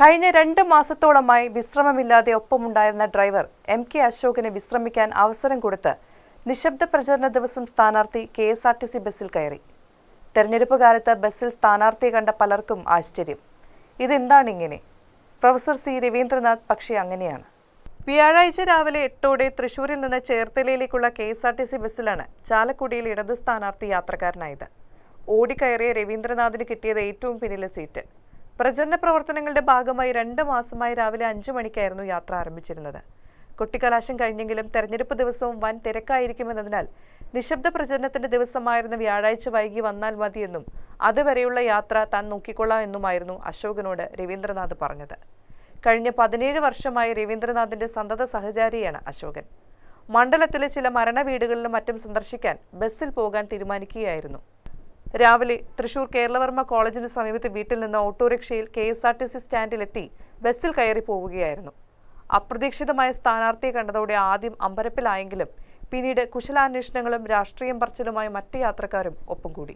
കഴിഞ്ഞ രണ്ട് മാസത്തോളമായി വിശ്രമമില്ലാതെ ഒപ്പമുണ്ടായിരുന്ന ഡ്രൈവർ എം കെ അശോകിന് വിശ്രമിക്കാൻ അവസരം കൊടുത്ത് നിശബ്ദ പ്രചരണ ദിവസം സ്ഥാനാർത്ഥി K S R T C ബസ്സിൽ കയറി. തെരഞ്ഞെടുപ്പ് കാലത്ത് ബസ്സിൽ സ്ഥാനാർത്ഥിയെ കണ്ട പലർക്കും ആശ്ചര്യം. ഇതെന്താണ് ഇങ്ങനെ? പ്രൊഫസർ സി രവീന്ദ്രനാഥ് പക്ഷേ അങ്ങനെയാണ്. വ്യാഴാഴ്ച രാവിലെ എട്ടോടെ തൃശൂരിൽ നിന്ന് ചേർത്തലയിലേക്കുള്ള K S R T C ബസ്സിലാണ് ചാലക്കുടിയിൽ ഇടത് സ്ഥാനാർത്ഥി യാത്രക്കാരനായത്. ഓടിക്കയറിയ രവീന്ദ്രനാഥിന് കിട്ടിയത് ഏറ്റവും പിന്നിലെ സീറ്റ്. പ്രചരണ പ്രവർത്തനങ്ങളുടെ ഭാഗമായി രണ്ട് മാസമായി രാവിലെ അഞ്ചു മണിക്കായിരുന്നു യാത്ര ആരംഭിച്ചിരുന്നത്. കൊട്ടിക്കലാശം കഴിഞ്ഞെങ്കിലും തെരഞ്ഞെടുപ്പ് ദിവസവും വൻ തിരക്കായിരിക്കുമെന്നതിനാൽ നിശബ്ദ പ്രചരണത്തിന്റെ ദിവസമായിരുന്ന വ്യാഴാഴ്ച വൈകി വന്നാൽ മതിയെന്നും അതുവരെയുള്ള യാത്ര താൻ നോക്കിക്കൊള്ളാം എന്നുമായിരുന്നു അശോകനോട് രവീന്ദ്രനാഥ് പറഞ്ഞത്. കഴിഞ്ഞ പതിനേഴ് വർഷമായി രവീന്ദ്രനാഥിന്റെ സന്തത സഹചാരിയാണ് അശോകൻ. മണ്ഡലത്തിലെ ചില മരണ വീടുകളിലും മറ്റും സന്ദർശിക്കാൻ ബസ്സിൽ പോകാൻ തീരുമാനിക്കുകയായിരുന്നു. രാവിലെ തൃശൂർ കേരളവർമ്മ കോളേജിന് സമീപത്തെ വീട്ടിൽ നിന്ന് ഓട്ടോറിക്ഷയിൽ K S R T C സ്റ്റാൻഡിലെത്തി ബസ്സിൽ കയറി പോവുകയായിരുന്നു. അപ്രതീക്ഷിതമായ സ്ഥാനാർത്ഥിയെ കണ്ടതോടെ ആദ്യം അമ്പരപ്പിലായെങ്കിലും പിന്നീട് കുശലാന്വേഷണങ്ങളും രാഷ്ട്രീയം പറച്ചിലുമായി മറ്റ് യാത്രക്കാരും ഒപ്പം കൂടി